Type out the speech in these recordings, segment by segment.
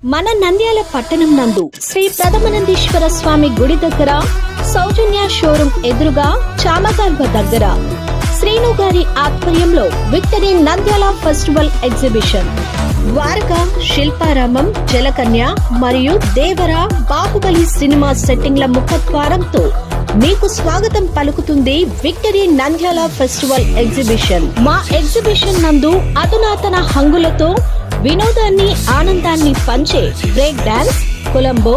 మన నంద్యాల పట్టణం నందు శ్రీ ప్రథమనందీశ్వర స్వామి గుడి దగ్గర సౌజన్య షోరూం ఎదురుగా చామగల్వ దగ్గర శ్రీను గారి ఆధ్వర్యంలో Victory Nandyal festival exhibition. Dwaraka Shilparamam Jalakanya మరియు దేవర బాహుబలి సినిమా సెట్టింగ్ల ముఖద్వారంతో మీకు స్వాగతం పలుకుతుంది విక్టరీ నంద్యాల ఫెస్టివల్ ఎగ్జిబిషన్. మా ఎగ్జిబిషన్ నందు అధునాతన హంగులతో వినోదాన్ని ఆనందాన్ని పంచే break dance Colombo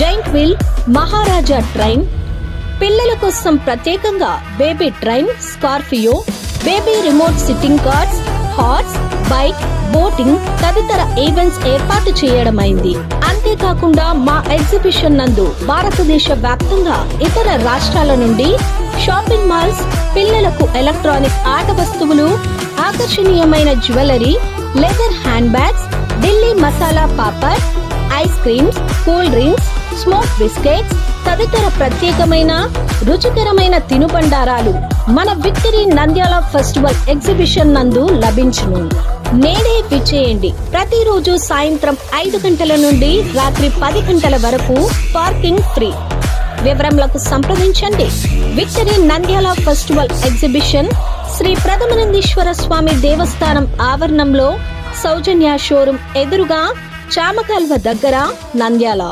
giant wheel Maharaja train. పిల్లల కోసం ప్రత్యేకంగా baby train Scorpio baby remote sitting cars horse bike boating తదితర ఈవెంట్స్ ఏర్పాటు చేయడమైంది. అంతేకాకుండా మా ఎగ్జిబిషన్ నందు భారతదేశ వ్యాప్తంగా ఇతర రాష్ట్రాల నుండి షాపింగ్ మాల్స్ పిల్లలకు ఎలక్ట్రానిక్ ఆట వస్తువులు ఆకర్షణీయమైన jewellery leather hand bags Delhi masala papad ice creams cool drinks smoke biscuits తదితర ప్రత్యేకమైన రుచికరమైన తినుబండారాలు మన విక్టరీ నంద్యాల ఫెస్టివల్ ఎగ్జిబిషన్ నందు లభించును. నేడే విచ్చేయండి. ప్రతిరోజు సాయంత్రం ఐదు గంటల నుండి రాత్రి పది గంటల వరకు పార్కింగ్ ఫ్రీ. వివరములకు సంప్రదించండి. Victory Nandyal festival exhibition Sri Prathamanandeeswara Swamy దేవస్థానం ఆవరణంలో సౌజన్య షోరూం ఎదురుగా చామకాల్వ దగ్గర నంద్యాల.